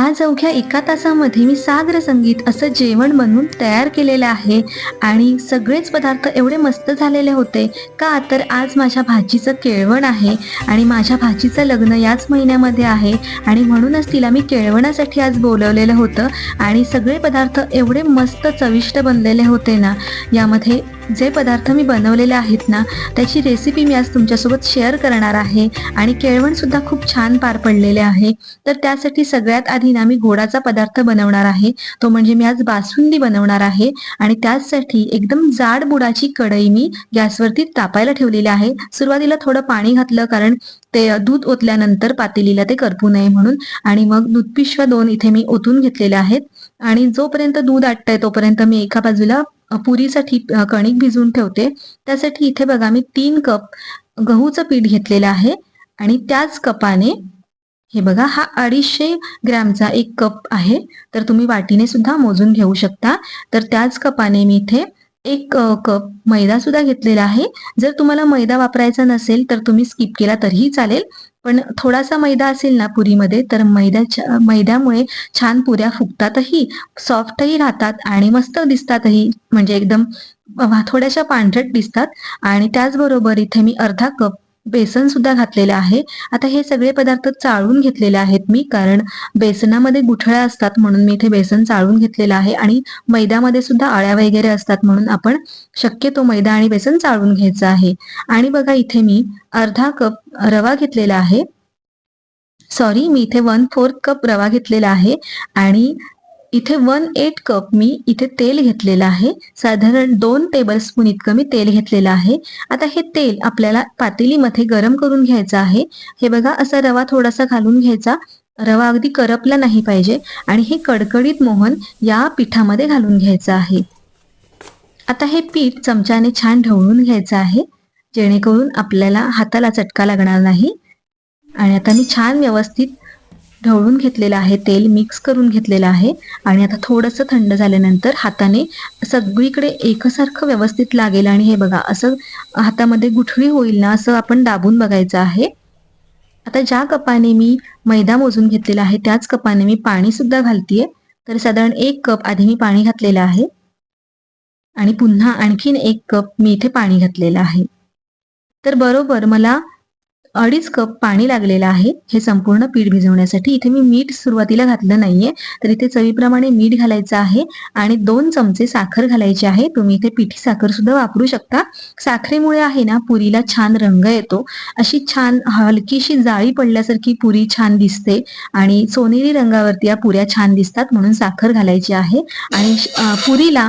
आज अवघ्या एका तासामध्ये मी सागर संगीत असं जेवण बनवून तयार केलेलं आहे आणि सगळेच पदार्थ एवढे मस्त झालेले होते का तर आज माझ्या भाजीचं केळवण आहे आणि माझ्या भाजीचं लग्न याच महिन्यामध्ये आहे आणि म्हणूनच तिला मी केळवणासाठी आज बोलवलेलं होतं आणि सगळे पदार्थ एवढे मस्त चविष्ट बनलेले होते ना यामध्ये जे पदार्थ मी बनवलेले आहेत ना त्याची रेसिपी मी आज तुमच्यासोबत शेअर करणार आहे आणि केळवण सुद्धा खूप छान पार पडलेले आहे. तर त्यासाठी सगळ्यात आधी ना मी गोडाचा पदार्थ बनवणार आहे. तो म्हणजे मी आज बासुंदी बनवणार आहे आणि त्याचसाठी एकदम जाड बुडाची कढई मी गॅसवरती तापायला ठेवलेली आहे. सुरुवातीला थोडं पाणी घातलं कारण ते दूध ओतल्यानंतर पातेलीला ते करपू नये म्हणून आणि मग दूध पिशव्या दोन इथे मी ओतून घेतलेल्या आहेत. आणि जोपर्यंत दूध आटतंय तोपर्यंत मी एका बाजूला पुरीसाठी कणिक भिजवून ठेवते. त्यासाठी इथे बघा मी तीन कप गहूचं पीठ घेतलेलं आहे आणि त्याच कपाने हे बघा हा अडीचशे ग्रॅमचा एक कप आहे. तर तुम्ही वाटीने सुद्धा मोजून घेऊ शकता. तर त्याच कपाने मी इथे एक कप मैदा सुद्धा घेतलेला आहे. जर तुम्हाला मैदा वापरायचा नसेल तर तुम्ही स्किप केला तरीही चालेल. पण थोडासा मैदा असेल ना पुरीमध्ये तर मैद्याच्या मैद्यामुळे छान पुऱ्या फुगतातही सॉफ्टही राहतात आणि मस्त दिसतातही. म्हणजे एकदम थोड्याशा पांढरट दिसतात. आणि त्याचबरोबर इथे मी अर्धा कप बेसन सुद्धा घातलेलं आहे. आता हे सगळे पदार्थ चाळून घेतलेले आहेत मी कारण बेसनामध्ये गुठळ्या असतात म्हणून मी इथे बेसन चाळून घेतलेलं आहे आणि मैद्यामध्ये सुद्धा अळ्या वगैरे असतात म्हणून आपण शक्यतो मैदा आणि बेसन चाळून घ्यायचं आहे. आणि बघा इथे मी अर्धा कप रवा घेतलेला आहे. सॉरी मी इथे वन फोर्थ कप रवा घेतलेला आहे आणि इथे वन एट कप मी इथे तेल घेतलेलं आहे. साधारण दोन टेबल स्पून इतकं मी तेल घेतलेलं आहे. आता हे तेल आपल्याला पातेलीमध्ये गरम करून घ्यायचं आहे. हे बघा असा रवा थोडासा घालून घ्यायचा. रवा अगदी करपला नाही पाहिजे. आणि हे कडकडीत मोहन या पिठामध्ये घालून घ्यायचं आहे. आता हे पीठ चमच्याने छान ढवळून घ्यायचं आहे. जेणेकरून आपल्याला हाताला चटका लागणार नाही. आणि आता मी छान व्यवस्थित ढवळून घेतलेलं आहे तेल मिक्स करून घेतलेलं आहे आणि आता थोडंसं थंड झाल्यानंतर हाताने सगळीकडे एकसारखं व्यवस्थित लागेल आणि हे बघा असं हातामध्ये गुठळी होईल ना असं आपण दाबून बघायचं आहे. आता ज्या कपाने मी मैदा मोजून घेतलेला आहे त्याच कपाने मी पाणी सुद्धा घालतीये. तर साधारण एक कप आधी मी पाणी घातलेलं आहे. आणि पुन्हा आणखीन एक कप मी इथे पाणी घातलेलं आहे. तर बरोबर मला अडीच कप पाणी लागलेलं आहे. हे संपूर्ण पीठ भिजवण्यासाठी इथे मी मीठ सुरुवातीला घातलं नाहीये. तर इथे चवीप्रमाणे मीठ घालायचं आहे आणि दोन चमचे साखर घालायची आहे. तुम्ही इथे पिठी साखर सुद्धा वापरू शकता. साखरेमुळे आहे ना पुरीला छान रंग येतो. अशी छान हलकीशी जाळी पडल्यासारखी पुरी छान दिसते आणि सोनेरी रंगावरती या पुऱ्या छान दिसतात म्हणून साखर घालायची आहे. आणि पुरीला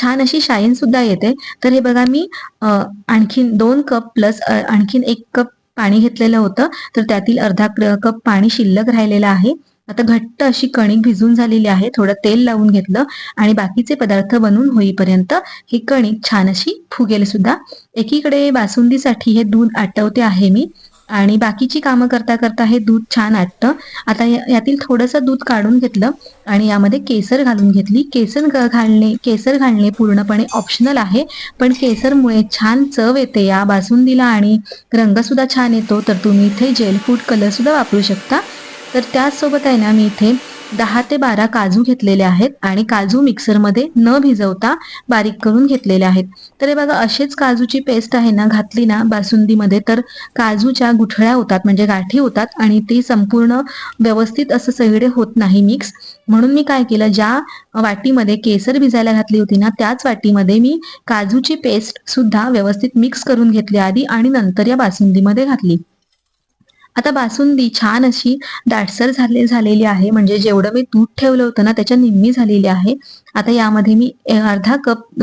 छान अशी शाईन सुद्धा येते. तर हे बघा मी आणखीन दोन कप प्लस आणखीन एक कप पाणी घेतलेलं होतं तर त्यातील अर्धा कप पाणी शिल्लक राहिलेलं आहे. आता घट्ट अशी कणिक भिजून झालेली आहे थोडं तेल लावून घेतलं आणि बाकीचे पदार्थ बनवून होईपर्यंत ही कणिक छान अशी फुगेल सुद्धा. एकीकडे बासुंदीसाठी हे दूध आटवते आहे मी. आणि बाकीची कामं करता करता हे दूध छान आटतं. आता या- यातील थोडंसं दूध काढून घेतलं आणि यामध्ये केसर घालून घेतली. केसर घालणे केसर घालणे पूर्णपणे ऑप्शनल आहे. पण केसरमुळे छान चव येते. या बासुंदीला आणि रंगसुद्धा छान येतो. तर तुम्ही इथे जेल फूड कलरसुद्धा वापरू शकता. तर त्याचसोबत आहे ना मी इथे दहा ते बारा काजू घेतलेले आहेत आणि काजू मिक्सरमध्ये न भिजवता बारीक करून घेतलेले आहेत. तर हे बघा असेच काजूची पेस्ट आहे ना घातली ना बासुंदीमध्ये तर काजूच्या गुठळ्या होतात म्हणजे गाठी होतात आणि ती संपूर्ण व्यवस्थित असं सगळे होत नाही मिक्स. म्हणून मी काय केलं ज्या वाटीमध्ये केसर भिजायला घातली होती ना त्याच वाटीमध्ये मी काजूची पेस्ट सुद्धा व्यवस्थित मिक्स करून घेतली आधी आणि नंतर या बासुंदीमध्ये घातली. आता बासुंदी छान अशी दाटसर झाले झालेली आहे. म्हणजे जेवढं मी दूध ठेवलं होतं ना त्याच्या निम्मी झालेली आहे. आता यामध्ये मी अर्धा कप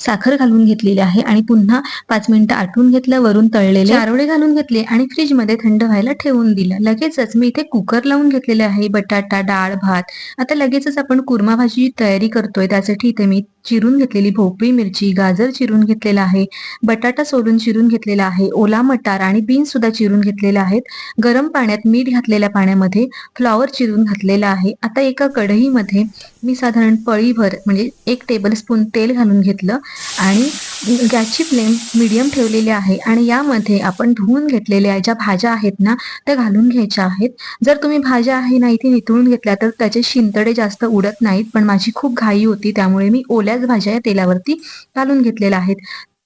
साखर घालून घेतलेली आहे आणि पुन्हा पाच मिनिटं आटून घेतलं वरून तळलेले आरोळे घालून घेतले आणि फ्रीजमध्ये थंड व्हायला ठेवून दिलं. लगेचच मी इथे कुकर लावून घेतलेले आहे. बटाटा डाळ भात. आता लगेचच आपण कुर्मा भाजीची तयारी करतोय. त्यासाठी इथे मी चिरून घेतलेली भोपळी मिरची गाजर चिरून घेतलेला आहे. बटाटा सोलून चिरून घेतलेला आहे. ओला मटार आणि बीन्स सुद्धा चिरून घेतलेले आहेत. गरम पाण्यात मीठ घातलेल्या पाण्यामध्ये फ्लॉवर चिरून घातलेला आहे. आता एका कढईमध्ये मी साधारण पळीभर म्हणजे एक टेबल स्पून तेल घालून घेतलं आणि गॅसची फ्लेम मिडियम ठेवलेली आहे आणि यामध्ये आपण धुवून घेतलेल्या ज्या भाज्या आहेत ना त्या घालून घ्यायच्या आहेत. जर तुम्ही भाज्या आहे ना इथे नितळून घेतल्या तर त्याचे शिंतडे जास्त उडत नाहीत पण माझी खूप घाई होती त्यामुळे मी ओल्याच भाज्या या तेलावरती घालून घेतलेल्या आहेत.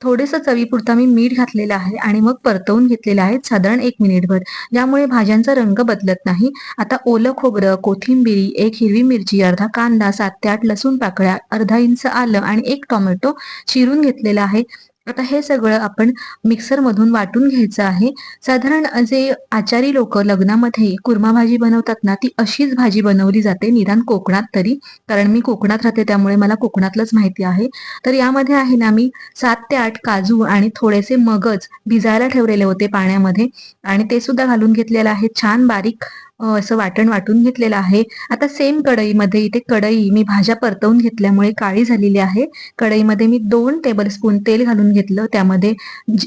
थोडंसं चवीपुरता मी मीठ घातलेलं आहे आणि मग परतवून घेतलेलं आहे साधारण एक मिनिटभर. ज्यामुळे भाज्यांचा रंग बदलत नाही. आता ओलं खोबरं कोथिंबिरी एक हिरवी मिरची अर्धा कांदा सात ते आठ लसूण पाकळ्या अर्धा इंच आलं आणि एक टोमॅटो चिरून घेतलेला आहे. आता हे सगळं आपण मिक्सरमधून वाटून घ्यायचं आहे. साधारण जे आचारी लोक लग्नामध्ये कुर्मा भाजी बनवतात ना ती अशीच भाजी बनवली जाते. निदान कोकणात तरी. कारण मी कोकणात राहते त्यामुळे मला कोकणातलंच माहिती आहे. तर यामध्ये आहे ना मी सात ते आठ काजू आणि थोडेसे मगज भिजायला ठेवलेले होते पाण्यामध्ये. आणि ते सुद्धा घालून घेतलेलं आहे. छान बारीक असं वाटण वाटून घेतलेलं आहे. आता सेम कढईमध्ये इथे कढई मी भाज्या परतवून घेतल्यामुळे काळी झालेली आहे. कढईमध्ये मी दोन टेबलस्पून तेल घालून घेतलं. त्यामध्ये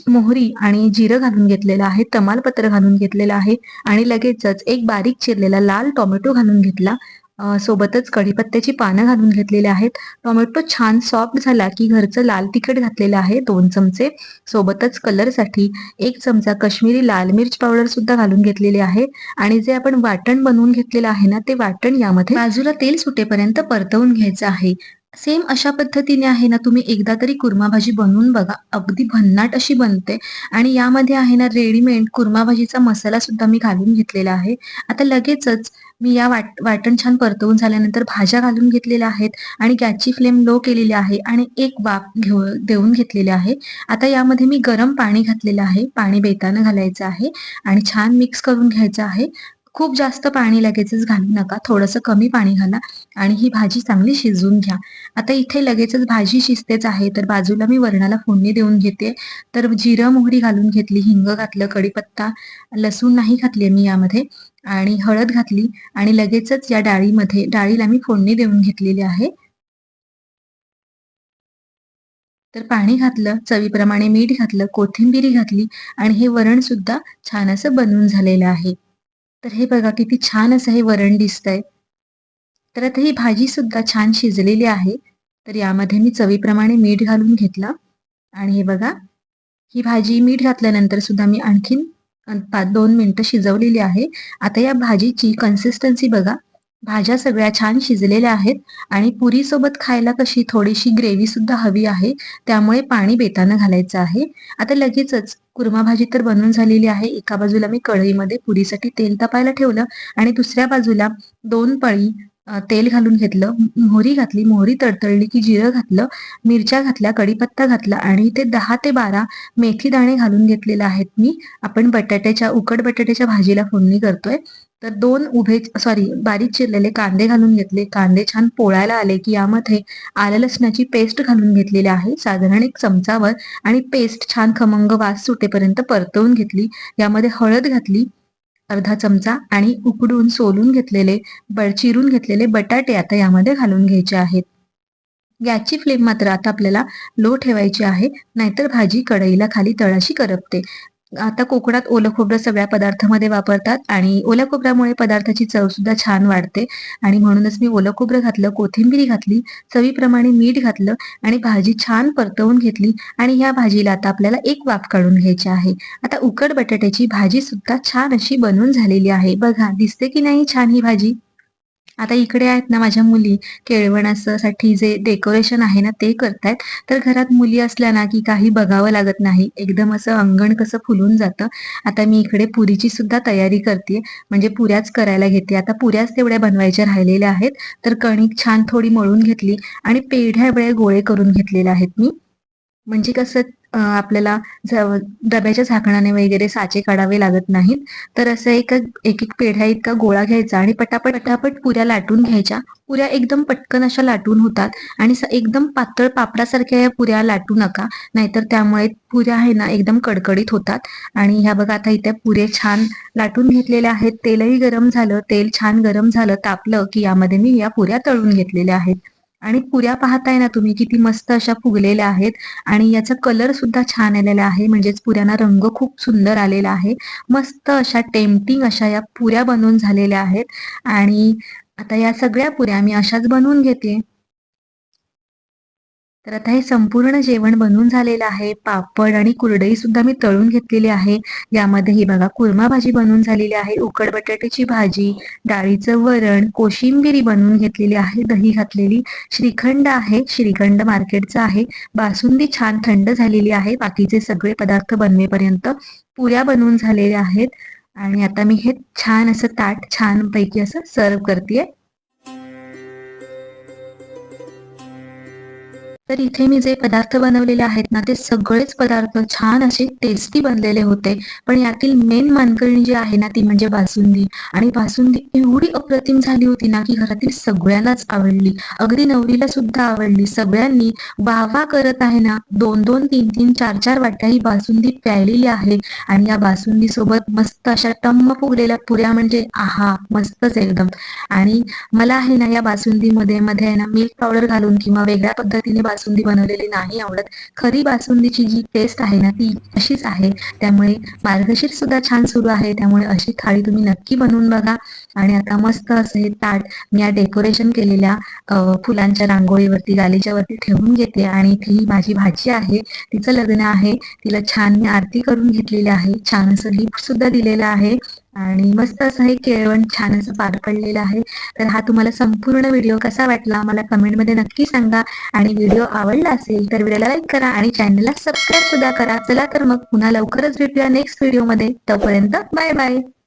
मोहरी आणि जिरं घालून घेतलेलं आहे. तमालपत्र घालून घेतलेलं आहे. आणि लगेचच एक बारीक चिरलेला लाल टोमॅटो घालून घेतला. सोबतच कढीपत्त्याची पानं घालून घेतलेली आहेत. टोमॅटो छान सॉफ्ट झाला की घरचं लाल तिखट घातलेलं आहे. दोन चमचे सोबतच कलरसाठी एक चमचा कश्मीरी लाल मिर्च पावडर सुद्धा घालून घेतलेली आहे. आणि जे आपण वाटण बनवून घेतलेलं आहे ना ते वाटण यामध्ये बाजूला तेल सुटेपर्यंत परतवून घ्यायचं आहे. सेम अशा पद्धतीने आहे ना तुम्ही एकदा तरी कुर्मा भाजी बनवून बघा. अगदी भन्नाट अशी बनते. आणि यामध्ये आहे ना रेडीमेड कुर्मा भाजीचा मसाला सुद्धा मी घालून घेतलेला आहे. आता लगेचच मी या वाट वाटण छान परतवून झाल्यानंतर भाज्या घालून घेतलेल्या आहेत आणि गॅसची फ्लेम लो केलेली आहे आणि एक वाफ घेऊ देऊन घेतलेले आहे. आता यामध्ये मी गरम पाणी घातलेलं आहे. पाणी बेतानं घालायचं आहे आणि छान मिक्स करून घ्यायचं आहे. खूप जास्त पाणी लगेचच घालू नका. थोडंसं कमी पाणी घाला आणि ही भाजी चांगली शिजवून घ्या. आता इथे लगेचच भाजी शिजतेच आहे तर बाजूला मी वरणाला फोडणी देऊन घेते. तर जिरं मोहरी घालून घेतली हिंग घातलं कढीपत्ता लसूण नाही घातली मी यामध्ये आणि हळद घातली आणि लगेचच या डाळीमध्ये डाळीला मी फोडणी देऊन घेतलेली आहे. तर पाणी घातलं चवीप्रमाणे मीठ घातलं कोथिंबिरी घातली आणि हे वरण सुद्धा छान असं बनवून झालेलं आहे. तर हे बघा किती छान असं हे वरण दिसतंय. तर आता ही भाजी सुद्धा छान शिजलेली आहे. तर यामध्ये मी चवीप्रमाणे मीठ घालून घेतला. आणि हे बघा ही भाजी मीठ घातल्यानंतर सुद्धा मी आणखीन पाच दोन मिनिटं शिजवलेली आहे. आता या भाजीची कन्सिस्टन्सी बघा. भाज्या सगळ्या छान शिजलेल्या आहेत आणि पुरी सोबत खायला कशी थोडीशी ग्रेव्ही सुद्धा हवी आहे त्यामुळे पाणी बेतानं घालायचं आहे. आता लगेचच कुर्मा भाजी तर बनवून झालेली आहे. एका बाजूला मी कढईमध्ये पुरीसाठी तेल तापायला ठेवलं आणि दुसऱ्या बाजूला दोन पळी तेल घालून घेतलं. मोहरी घातली मोहरी तडतडली की जिरं घातलं मिरच्या घातल्या कढीपत्ता घातला आणि ते दहा ते बारा मेथी दाणे घालून घेतलेले आहेत मी. आपण बटाट्याच्या उकड बटाट्याच्या भाजीला फोडणी करतोय. तर दोन उभे सॉरी बारीक चिरलेले कांदे घालून घेतले. कांदे छान पोळायला आले की यामध्ये आलं लसणाची पेस्ट घालून घेतलेली आहे. साधारण एक चमचावर आणि पेस्ट छान खमंग वास सुटेपर्यंत परतवून घेतली. यामध्ये हळद घातली अर्धा चमचा आणि उकडून सोलून घेतलेले चिरून घेतलेले बटाटे आता यामध्ये घालून घ्यायचे आहेत. गॅसची फ्लेम मात्र आता आपल्याला लो ठेवायची आहे. नाहीतर भाजी कढईला खाली तळाशी करपते. आता कोकणात ओलं खोबरं सगळ्या पदार्थामध्ये वापरतात आणि ओल्या खोबऱ्यामुळे पदार्थाची चव सुद्धा छान वाढते. आणि म्हणूनच मी ओलं खोबरं घातलं कोथिंबीर घातली चवीप्रमाणे मीठ घातलं आणि भाजी छान परतवून घेतली आणि ह्या भाजीला आता आपल्याला एक वाफ काढून घ्यायची आहे. आता उकड बटाट्याची भाजी सुद्धा छान अशी बनवून झालेली आहे. बघा दिसते की नाही छान ही भाजी? आता इकडे आहेत ना माझ्या मुली. केळवणासाठी जे डेकोरेशन आहे ना ते करतायत. तर घरात मुली असल्या ना की काही बघावं लागत नाही. एकदम असं अंगण कसं फुलून जातं. आता मी इकडे पुरीची सुद्धा तयारी करते म्हणजे पुऱ्याच करायला घेते. आता पुऱ्याच तेवढ्या बनवायच्या राहिलेल्या आहेत. तर कणिक छान थोडी मळून घेतली आणि पेढ्या वेळे गोळे करून घेतलेल्या आहेत मी. म्हणजे कसं आपल्याला डब्याच्या झाकणाने वगैरे साचे काढावे लागत नाहीत. तर असं एक एक एक पेढ्या इतका गोळा घ्यायचा आणि पटापट पटापट पुऱ्या लाटून घ्यायच्या. पुऱ्या एकदम पटकन अशा लाटून होतात आणि एकदम पातळ पापडासारख्या या पुऱ्या लाटू नका. नाहीतर त्यामुळे पुऱ्या आहे ना एकदम कडकडीत होतात. आणि ह्या बघा आता इथे पुरे छान लाटून घेतलेल्या आहेत. तेलही गरम झालं तेल छान गरम झालं तापलं की यामध्ये मी या पुऱ्या तळून घेतलेल्या आहेत. आणि पुऱ्या पाहताय ना तुम्ही किती मस्त अशा फुगलेल्या आहेत. आणि याचा कलर सुद्धा छान आलेला आहे. म्हणजेच पुऱ्यांना रंग खूप सुंदर आलेला आहे. मस्त अशा टेम्पटिंग अशा या पुऱ्या बनवून झालेल्या आहेत. आणि आता या सगळ्या पुऱ्या मी अशाच बनवून घेते. तर आता हे संपूर्ण जेवण बनवून झालेलं आहे. पापड आणि कुरडई सुद्धा मी तळून घेतलेली आहे. यामध्ये ही बघा कुर्मा भाजी बनवून झालेली आहे. उकड बटाट्याची भाजी डाळीचं वरण कोशिंबिरी बनवून घेतलेली आहे. दही घातलेली श्रीखंड आहे. श्रीखंड मार्केटचा आहे. बासुंदी छान थंड झालेली आहे. बाकीचे सगळे पदार्थ बनवेपर्यंत पुऱ्या बनवून झालेल्या आहेत. आणि आता मी हे छान असं ताट छान पैकी असं सर्व करते तर इथे मी जे पदार्थ बनवलेले आहेत ना ते सगळेच पदार्थ छान असे टेस्टी बनलेले होते. पण यातील मेन मानकळणी जी आहे ना ती म्हणजे बासुंदी. आणि बासुंदी एवढी अप्रतिम झाली होती ना की घरातील सगळ्यांनाच आवडली. अगदी नवरीला सुद्धा आवडली. सगळ्यांनी वाह करत आहे ना दोन दोन तीन तीन चार चार वाट्या ही बासुंदी प्यायलेली आहे. आणि या बासुंदी सोबत मस्त अशा टम्म फुगलेल्या पुऱ्या म्हणजे आहा मस्तच एकदम. आणि मला आहे ना या बासुंदीमध्ये मध्ये आहे ना मिल्क पावडर घालून किंवा वेगळ्या पद्धतीने बासुंदी बनवलेली नाही आवडत. खरी बासुंदीची जी टेस्ट आहे ना ती अशीच आहे. त्यामुळे मार्गशीर सुद्धा छान सुरू आहे. त्यामुळे अशी थाळी तुम्ही नक्की बनवून बघा. आणि आता मस्त असं हे ताट मी या डेकोरेशन केलेल्या फुलांच्या रांगोळीवरती गालीच्या वरती ठेवून घेते. आणि इथे ही माझी भाजी आहे. तिचं लग्न आहे. तिला छान मी आरती करून घेतलेली आहे. छान असं लिफ्ट सुद्धा दिलेलं आहे. आणि मस्त असं हे केळवण छान असं पार पडलेलं आहे. तर हा तुम्हाला संपूर्ण व्हिडिओ कसा वाटला मला कमेंटमध्ये नक्की सांगा. आणि व्हिडिओ आवडला असेल तर व्हिडिओला लाईक करा आणि चॅनलला सबस्क्राईब सुद्धा करा. चला तर मग पुन्हा लवकरच भेटूया नेक्स्ट व्हिडिओमध्ये. तोपर्यंत बाय बाय.